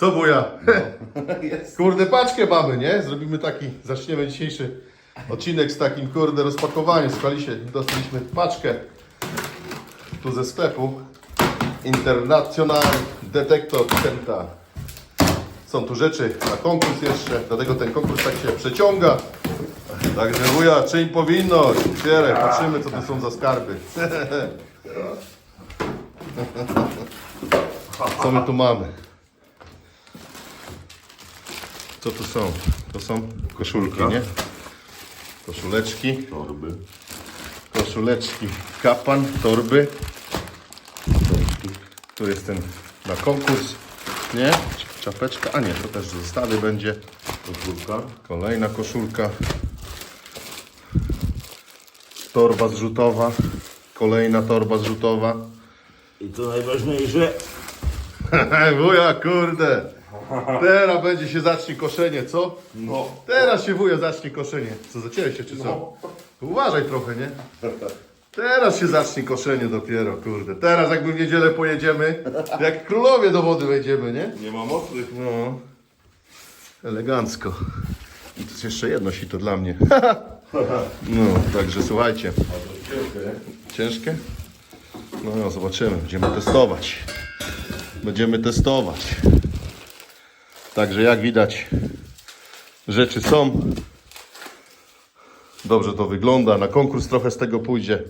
Co buja? Jest. Kurde, paczkę mamy, nie? Zrobimy taki, zaczniemy dzisiejszy odcinek z takim, kurde, rozpakowaniem. Słuchaliście, dostaliśmy paczkę tu ze sklepu International Detector Center. Są tu rzeczy na konkurs jeszcze, dlatego ten konkurs tak się przeciąga. Także wuja, czyń powinność. Otwieraj, patrzymy co to są za skarby. Co my tu mamy? Co tu są? To są koszulki, nie? Koszuleczki, Torby. koszuleczki, kapan, torby. Tu jest ten na konkurs, nie? Czapeczka, a nie, to też z zestawy będzie. Koszulka. Kolejna koszulka. Torba zrzutowa. Kolejna torba zrzutowa. I co najważniejsze, wuja, kurde. Teraz będzie się zacznie koszenie, co? no, Teraz się wuja zacznie koszenie. Co, zacięłeś się czy co? Uważaj trochę, nie? Teraz się zacznie koszenie dopiero, kurde. Teraz jakby w niedzielę pojedziemy, jak królowie do wody wejdziemy, nie? nie ma mocy. No. Elegancko. I to jest jeszcze jedno sito dla mnie. No, także słuchajcie. Ciężkie? No, no zobaczymy. Będziemy testować. Będziemy testować. Także jak widać, rzeczy są. Dobrze to wygląda. Na konkurs trochę z tego pójdzie.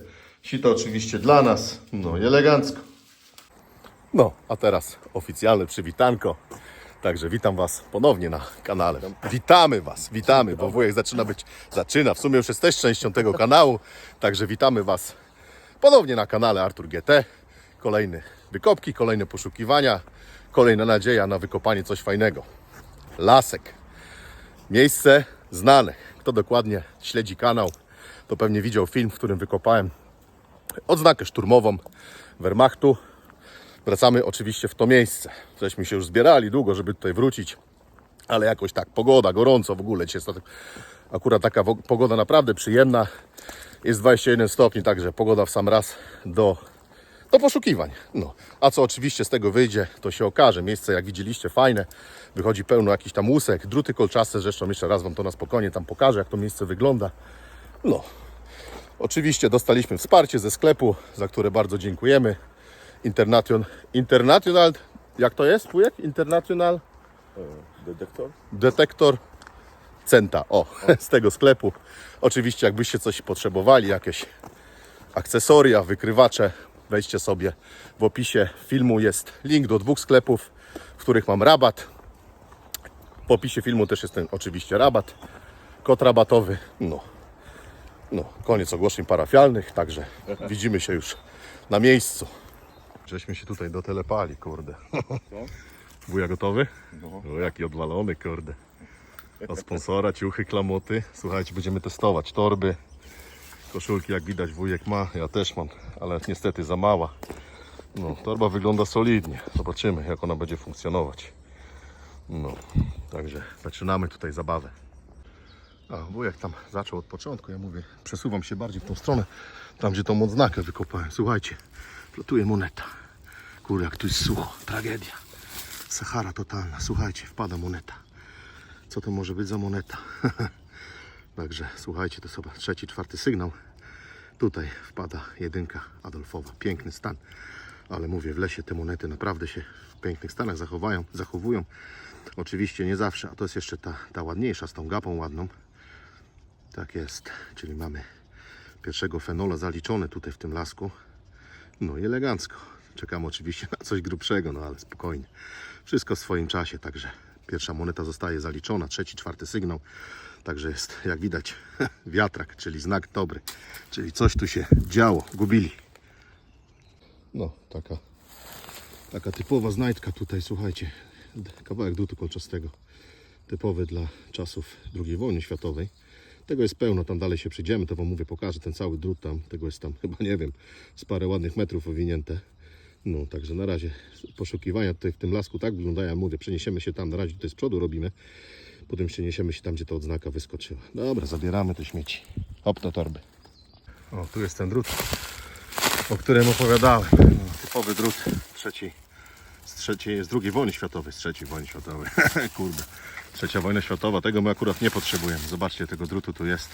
Sito oczywiście dla nas. No i elegancko. No, a teraz oficjalne przywitanko. Także witam Was ponownie na kanale. Witamy Was, witamy, bo wujek zaczyna być, zaczyna, w sumie już jest też częścią tego kanału. Także witamy Was ponownie na kanale Artur GT. Kolejne wykopki, kolejne poszukiwania, kolejna nadzieja na wykopanie coś fajnego. Lasek. Miejsce znane. Kto dokładnie śledzi kanał, to pewnie widział film, w którym wykopałem odznakę szturmową Wehrmachtu. Wracamy oczywiście w to miejsce. Żeśmy się już zbierali długo, żeby tutaj wrócić, ale jakoś tak, pogoda, gorąco w ogóle. Jest tak- akurat taka pogoda naprawdę przyjemna. Jest 21 stopni, także pogoda w sam raz do, do poszukiwań. No. A co oczywiście z tego wyjdzie, to się okaże. Miejsce, jak widzieliście, fajne. Wychodzi pełno jakichś tam łusek, druty kolczaste. Zresztą jeszcze raz Wam to na spokojnie tam pokażę, jak to miejsce wygląda. No, Oczywiście dostaliśmy wsparcie ze sklepu, za które bardzo dziękujemy. Internation, International, jak to jest, wujek? International Detektor? Detektor Centa. O, z tego sklepu. Oczywiście, jakbyście coś potrzebowali, jakieś akcesoria, wykrywacze, wejdźcie sobie w opisie filmu. Jest link do dwóch sklepów, w których mam rabat. W opisie filmu też jest ten oczywiście rabat, kod rabatowy. No, no koniec ogłoszeń parafialnych, także widzimy się już na miejscu. Żeśmy się tutaj dotelepali, kurde. Wuja gotowy? No. O, jaki odwalony, kurde. Od sponsora, ciuchy, klamoty. Słuchajcie, będziemy testować torby. Koszulki, jak widać, wujek ma, ja też mam, ale niestety za mała. No, torba wygląda solidnie. Zobaczymy, jak ona będzie funkcjonować. No, także zaczynamy tutaj zabawę. A, wujek tam zaczął od początku, ja mówię, przesuwam się bardziej w tą stronę, tam gdzie tą odznakę wykopałem. Słuchajcie, flotuje moneta. Kurde, jak tu jest sucho, tragedia. Sahara totalna. Słuchajcie, wpada moneta. Co to może być za moneta? Także słuchajcie, to chyba trzeci, czwarty sygnał. Tutaj wpada jedynka Adolfowa. Piękny stan. Ale mówię, w lesie te monety naprawdę się w pięknych stanach zachowają, zachowują. Oczywiście nie zawsze, a to jest jeszcze ta, ta ładniejsza z tą gapą ładną. Tak jest, czyli mamy pierwszego fenola zaliczone tutaj w tym lasku. No i elegancko. Czekam oczywiście na coś grubszego, no ale spokojnie. Wszystko w swoim czasie, także pierwsza moneta zostaje zaliczona, trzeci, czwarty sygnał. Także jest, jak widać, wiatrak, czyli znak dobry. Czyli coś tu się działo, gubili. No, taka, taka typowa znajdka tutaj, słuchajcie. Kawałek drutu kolczastego. Typowy dla czasów II wojny światowej. Tego jest pełno, tam dalej się przyjdziemy, to wam mówię, pokażę ten cały drut tam. Tego jest tam chyba, nie wiem, z parę ładnych metrów owinięte. No, także na razie poszukiwania tutaj w tym lasku tak wyglądają. Mówię, przeniesiemy się tam, na razie tutaj z przodu robimy. Potem przeniesiemy się tam, gdzie ta odznaka wyskoczyła. Dobra, zabieramy te śmieci. Hop do torby. O, tu jest ten drut, o którym opowiadałem. No, typowy drut trzeciej z trzeciej, z drugiej wojny światowej, z trzeciej wojny światowej. Kurde. Trzecia wojna światowa, tego my akurat nie potrzebujemy. Zobaczcie, tego drutu tu jest.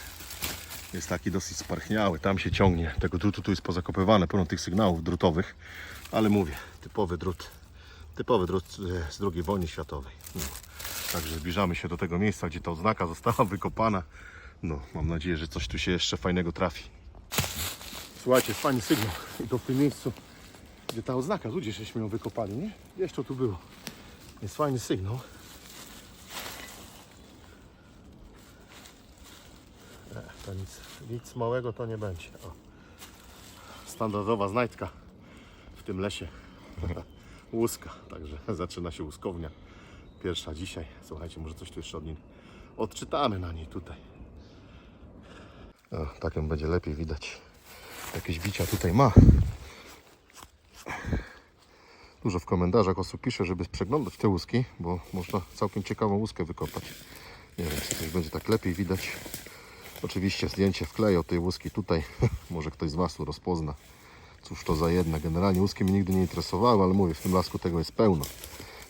Jest taki dosyć sparchniały, tam się ciągnie. Tego drutu tu jest pozakopywane, pełno tych sygnałów drutowych. Ale mówię, typowy drut. Typowy drut e, z drugiej wojny światowej. No. Także zbliżamy się do tego miejsca, gdzie ta oznaka została wykopana. No, mam nadzieję, że coś tu się jeszcze fajnego trafi. Słuchajcie, fajny sygnał. I to w tym miejscu, gdzie ta oznaka, ludzie żeśmy ją wykopali, nie? Wiesz, to tu było. Jest fajny sygnał. E, to nic, nic małego to nie będzie. O. Standardowa znajdka w tym lesie. Łuska, także zaczyna się łuskownia. Pierwsza dzisiaj. Słuchajcie, może coś tu jeszcze od niej odczytamy na niej tutaj. O, tak ją będzie lepiej widać. Jakieś bicia tutaj ma. Dużo w komentarzach osób pisze, żeby przeglądać te łuski, bo można całkiem ciekawą łuskę wykopać. Nie wiem, czy coś będzie tak lepiej widać. Oczywiście zdjęcie wkleję tej łuski tutaj. Może ktoś z Was tu rozpozna. Cóż to za jedna. Generalnie łuski mnie nigdy nie interesowały, ale mówię, w tym lasku tego jest pełno.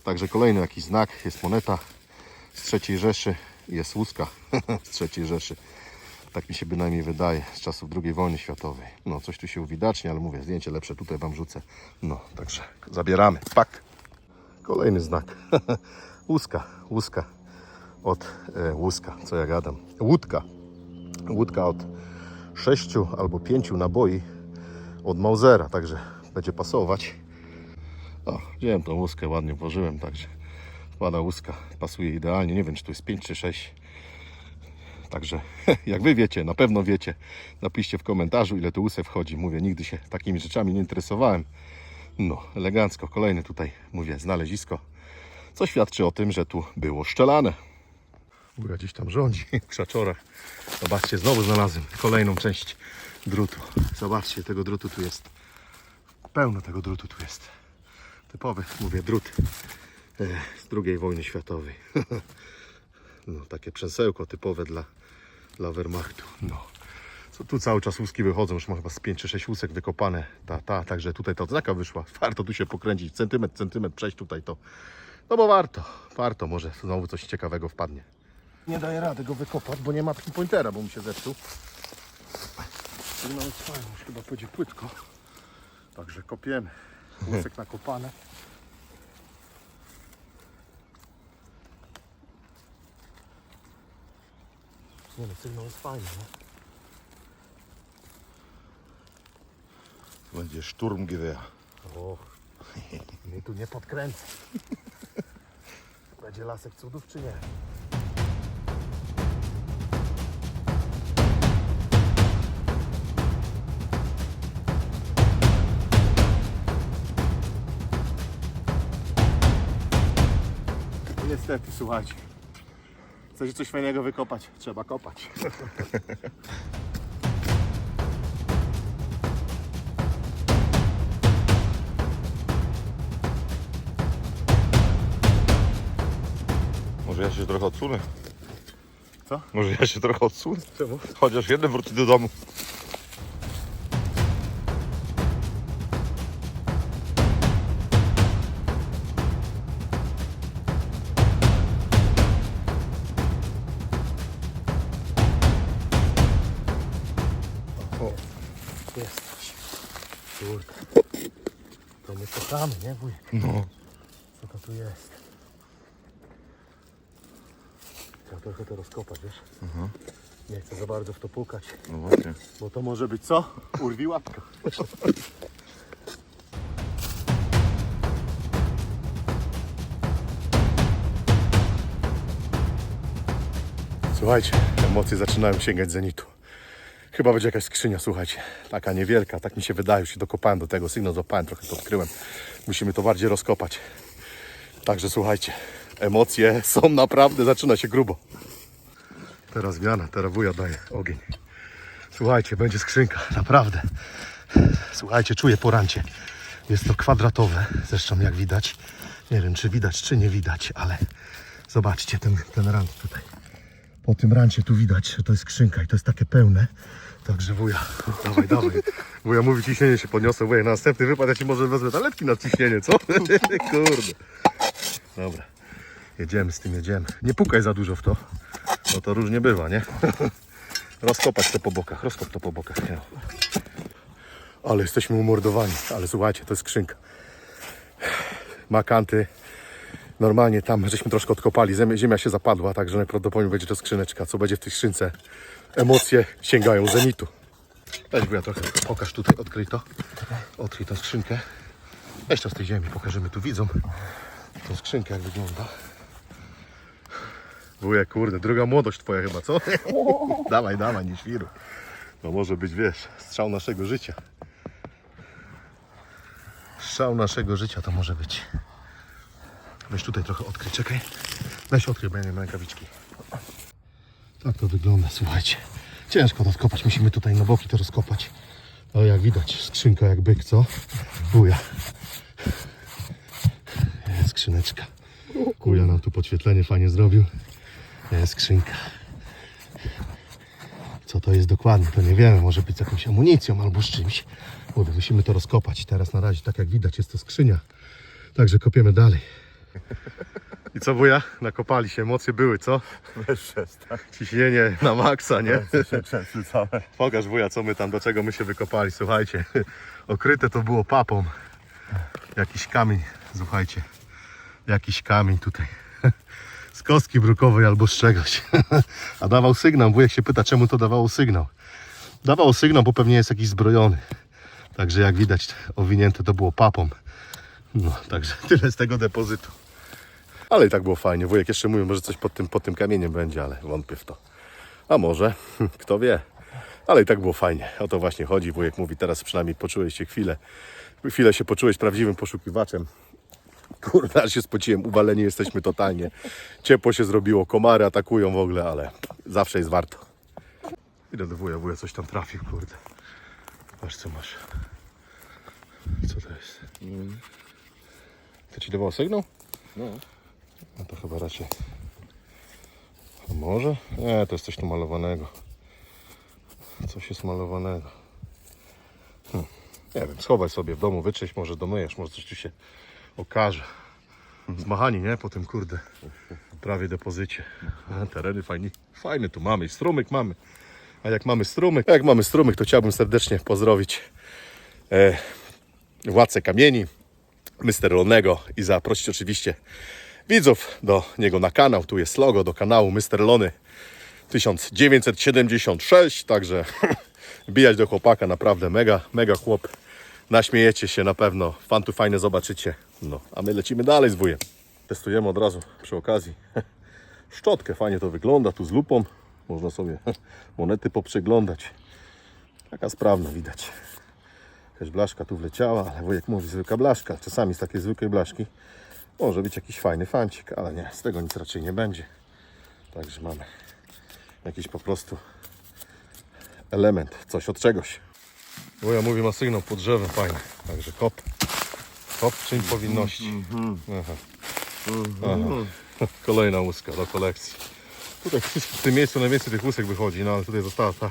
Także kolejny jakiś znak, jest moneta z trzeciej Rzeszy jest łuska z trzeciej Rzeszy. Tak mi się bynajmniej wydaje, z czasów II wojny światowej. No, coś tu się uwidacznie, ale mówię, zdjęcie lepsze tutaj Wam rzucę. No, także zabieramy. Pak! Kolejny znak. łuska, łuska od e, łuska, co ja gadam. Łódka. Łódka od sześciu albo pięciu naboi od Mausera, także będzie pasować. O, wziąłem tą łuskę, ładnie włożyłem, także ładna łuska, pasuje idealnie. Nie wiem, czy tu jest 5 czy 6. Także jak wy wiecie, na pewno wiecie, napiszcie w komentarzu, ile tu łusek wchodzi. Mówię, nigdy się takimi rzeczami nie interesowałem. No, elegancko. Kolejne tutaj, mówię, znalezisko, co świadczy o tym, że tu było szczelane. Góra gdzieś tam rządzi w krzaczorach. Zobaczcie, znowu znalazłem kolejną część drutu. Zobaczcie, tego drutu tu jest. Pełno tego drutu tu jest. Typowy, mówię, drut e, z II wojny światowej. No, takie przęsełko typowe dla, dla Wehrmachtu. No. Co tu cały czas łuski wychodzą, już chyba z 5 czy 6 łusek wykopane. Ta, ta, także tutaj ta odznaka wyszła. Warto tu się pokręcić, centymetr, centymetr przejść tutaj to. No bo warto, warto, może znowu coś ciekawego wpadnie. Nie daję rady go wykopać, bo nie ma pinpointera, bo mi się zepsuł. Sygnał jest fajny, już chyba będzie płytko. Także kopiemy. Łusek nakopane. Nie no, sygnał jest fajny, nie? Będzie Sturmgewehr. O, mnie tu nie podkręca. Będzie lasek cudów czy nie? Niestety, słuchajcie. Chcecie coś fajnego wykopać? Trzeba kopać. Może ja się trochę odsunę? Co? Może ja się trochę odsunę? Czemu? Chociaż jeden wróci do domu. O, jesteś. Kurde. To my czekamy, nie wujek? No. Co to tu jest? Trzeba trochę to rozkopać, wiesz? Nie chcę za bardzo w to pukać, No właśnie. bo to może być co? Urwi łapka. Słuchajcie, emocje zaczynają sięgać zenitu. Chyba będzie jakaś skrzynia, słuchajcie. Taka niewielka, tak mi się wydaje. Już się dokopałem do tego, sygnał złapałem, trochę to odkryłem. Musimy to bardziej rozkopać. Także słuchajcie, emocje są naprawdę, zaczyna się grubo. Teraz wiana, teraz wuja daje ogień. Słuchajcie, będzie skrzynka, naprawdę. Słuchajcie, czuję porancie. Jest to kwadratowe, zresztą jak widać. Nie wiem, czy widać, czy nie widać, ale zobaczcie ten, ten rant tutaj. Po tym rancie tu widać, że to jest skrzynka i to jest takie pełne. Także wuja, dawaj, dawaj. Wuja mówi, ciśnienie się podniosę, wuja, na następny wypad ja ci może wezmę taletki na ciśnienie, co? Kurde. Dobra, jedziemy z tym, jedziemy. Nie pukaj za dużo w to, bo to różnie bywa, nie? Rozkopać to po bokach, rozkop to po bokach, nie? Ale jesteśmy umordowani, ale słuchajcie, to jest skrzynka. Ma kanty, normalnie tam żeśmy troszkę odkopali, Ziem- ziemia się zapadła, także najprawdopodobniej będzie to skrzyneczka. Co będzie w tej skrzynce? Emocje sięgają zenitu. Weź ja trochę pokaż tutaj, odkryj to. Odkryj tą skrzynkę. Weź to z tej ziemi, pokażemy tu widzom tą skrzynkę jak wygląda. Wujek, kurde, druga młodość twoja chyba, co? dawaj, dawaj, nie świruj. To może być, wiesz, strzał naszego życia. Strzał naszego życia to może być. Weź tutaj trochę odkryj, czekaj. Weź odkryj, bo ja nie mam rękawiczki. Tak to wygląda, słuchajcie. Ciężko to skopać, musimy tutaj na boki to rozkopać. Ale jak widać, skrzynka jak byk, co? Buja. Jest skrzyneczka. Kuja nam tu podświetlenie fajnie zrobił. Jest skrzynka. Co to jest dokładnie, to nie wiemy. Może być z jakąś amunicją albo z czymś. Mówię, musimy to rozkopać. Teraz na razie, tak jak widać, jest to skrzynia. Także kopiemy dalej. I co wuja? Nakopali się, emocje były, co? Weź przestań. Ciśnienie na maksa, nie? Pokaż wuja, co my tam, do czego my się wykopali. Słuchajcie, okryte to było papą. Jakiś kamień, słuchajcie. Jakiś kamień tutaj. Z kostki brukowej albo z czegoś. A dawał sygnał. Wujek się pyta, czemu to dawało sygnał. Dawało sygnał, bo pewnie jest jakiś zbrojony. Także jak widać, owinięte to było papą. No, także tyle z tego depozytu. Ale i tak było fajnie. Wujek jeszcze mówił, może coś pod tym, pod tym kamieniem będzie, ale wątpię w to. A może, kto wie. Ale i tak było fajnie. O to właśnie chodzi. Wujek mówi, teraz przynajmniej poczułeś się chwilę. Chwilę się poczułeś prawdziwym poszukiwaczem. Kurde, aż się spociłem. Uwaleni jesteśmy totalnie. Ciepło się zrobiło, komary atakują w ogóle, ale zawsze jest warto. Idę do wuja, wuja coś tam trafił, kurde. Patrz co masz. Co to jest? To ci dawało sygnał? No. No to chyba raczej. A może? Nie, to jest coś tu malowanego. Coś jest malowanego. Hm. Nie wiem, schowaj sobie w domu, wyczyść, może domyjesz, może coś tu się okaże. Zmachani, nie? Po tym kurde. Prawie depozycie. A, tereny fajni, fajne tu mamy. I strumyk mamy. A jak mamy strumyk, jak mamy strumyk, to chciałbym serdecznie pozdrowić e, władcę kamieni, Mr. Lonego i zaprosić oczywiście widzów do niego na kanał. Tu jest logo do kanału Mr. Lony 1976, także bijać do chłopaka, naprawdę mega, mega chłop. Naśmiejecie się na pewno, fan tu fajne zobaczycie. No, a my lecimy dalej z wujem. Testujemy od razu przy okazji szczotkę, fajnie to wygląda, tu z lupą. Można sobie monety poprzeglądać. Taka sprawna widać. Jakaś blaszka tu wleciała, ale wujek mówi zwykła blaszka. Czasami z takiej zwykłej blaszki może być jakiś fajny fancik, ale nie, z tego nic raczej nie będzie. Także mamy jakiś po prostu element, coś od czegoś. Wuja mówi, ma sygnał pod drzewem fajny, także kop. Kop w czyń powinności. Aha. Aha. Kolejna łuska do kolekcji. Tutaj w tym miejscu najwięcej tych łusek wychodzi, no ale tutaj została ta,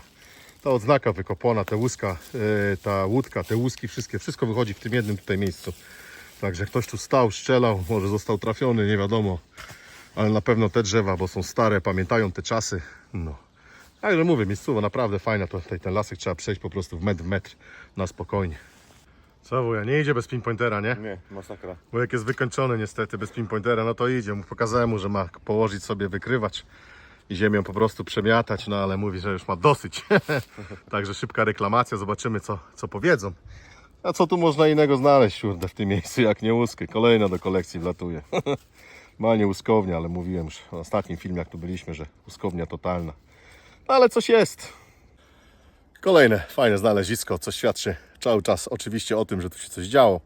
ta odznaka wykopana, te łuska, yy, ta łódka, te łuski, wszystkie, wszystko wychodzi w tym jednym tutaj miejscu. Także ktoś tu stał, strzelał, może został trafiony, nie wiadomo. Ale na pewno te drzewa, bo są stare, pamiętają te czasy. No. Także mówię, miejscowo naprawdę fajna, to tutaj ten lasek trzeba przejść po prostu w metr w metr na spokojnie. Co wuja, nie idzie bez pinpointera, nie? Nie, masakra. Bo jak jest wykończony niestety bez pinpointera, no to idzie. Pokazałem mu, że ma położyć sobie wykrywacz i ziemią po prostu przemiatać, no ale mówi, że już ma dosyć. Także szybka reklamacja, zobaczymy co, co powiedzą. A co tu można innego znaleźć, kurde, w tym miejscu jak nie łusky? Kolejna do kolekcji wlatuje. Ma nie łuskownia, ale mówiłem już w ostatnim filmie jak tu byliśmy, że łuskownia totalna. No ale coś jest. Kolejne fajne znalezisko, co świadczy cały czas oczywiście o tym, że tu się coś działo,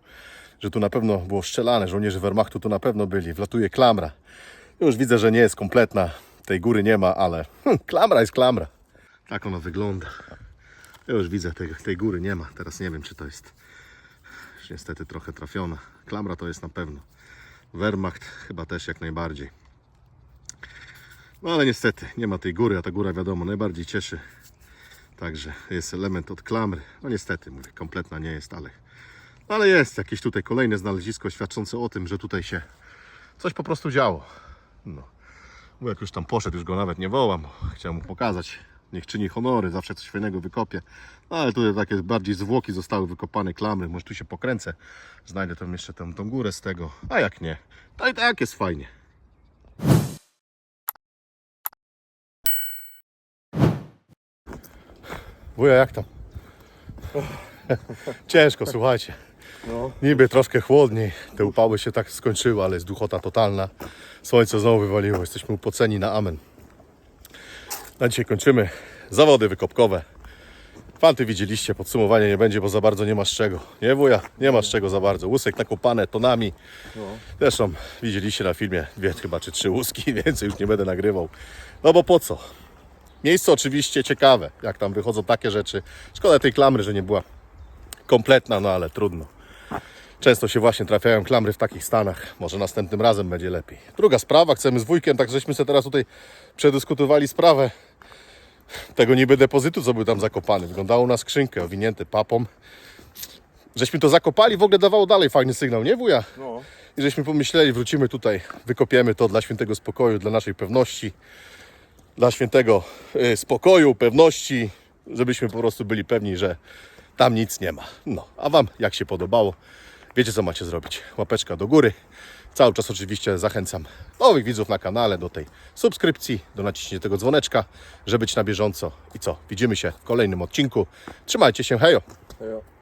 że tu na pewno było strzelane, żołnierze Wehrmachtu tu na pewno byli, wlatuje klamra. Już widzę, że nie jest kompletna, tej góry nie ma, ale hm, klamra jest klamra. Tak ona wygląda. Ja już widzę, tej, tej góry nie ma, teraz nie wiem czy to jest niestety trochę trafiona. Klamra to jest na pewno. Wehrmacht chyba też jak najbardziej. No ale niestety nie ma tej góry, a ta góra wiadomo najbardziej cieszy Także jest element od klamry. No niestety, mówię, kompletna nie jest, ale, ale jest jakieś tutaj kolejne znalezisko świadczące o tym, że tutaj się coś po prostu działo. No. Jak już tam poszedł, już go nawet nie wołam. Chciałem mu pokazać. Niech czyni honory, zawsze coś fajnego wykopie. No, ale tutaj takie bardziej zwłoki zostały wykopane, klamry. Może tu się pokręcę. Znajdę tam jeszcze tą, tą górę z tego. A jak nie, to i tak jest fajnie. Wuja, jak tam? Ciężko, słuchajcie. No. Niby troszkę chłodniej, te upały się tak skończyły, ale jest duchota totalna. Słońce znowu wywaliło, jesteśmy upoceni na amen. Na dzisiaj kończymy zawody wykopkowe. Fanty widzieliście, podsumowania nie będzie, bo za bardzo nie ma z czego. Nie wuja, nie ma z czego za bardzo. Łusek nakopane tonami. No. Zresztą widzieliście na filmie dwie chyba czy trzy łuski, więcej już nie będę nagrywał. No bo po co? Miejsce oczywiście ciekawe, jak tam wychodzą takie rzeczy. Szkoda tej klamry, że nie była kompletna, no ale trudno. Często się właśnie trafiają klamry w takich stanach. Może następnym razem będzie lepiej. Druga sprawa, chcemy z wujkiem, tak żeśmy sobie teraz tutaj przedyskutowali sprawę tego niby depozytu, co był tam zakopany. Wyglądało na skrzynkę owinięty papą. Żeśmy to zakopali, w ogóle dawało dalej fajny sygnał, nie wuja? No. I żeśmy pomyśleli, wrócimy tutaj, wykopiemy to dla świętego spokoju, dla naszej pewności, dla świętego y, spokoju, pewności, żebyśmy po prostu byli pewni, że tam nic nie ma. No, a Wam jak się podobało, wiecie co macie zrobić. Łapeczka do góry. Cały czas oczywiście zachęcam nowych widzów na kanale do tej subskrypcji, do naciśnięcia tego dzwoneczka, żeby być na bieżąco. I co? Widzimy się w kolejnym odcinku. Trzymajcie się, hejo! Ja.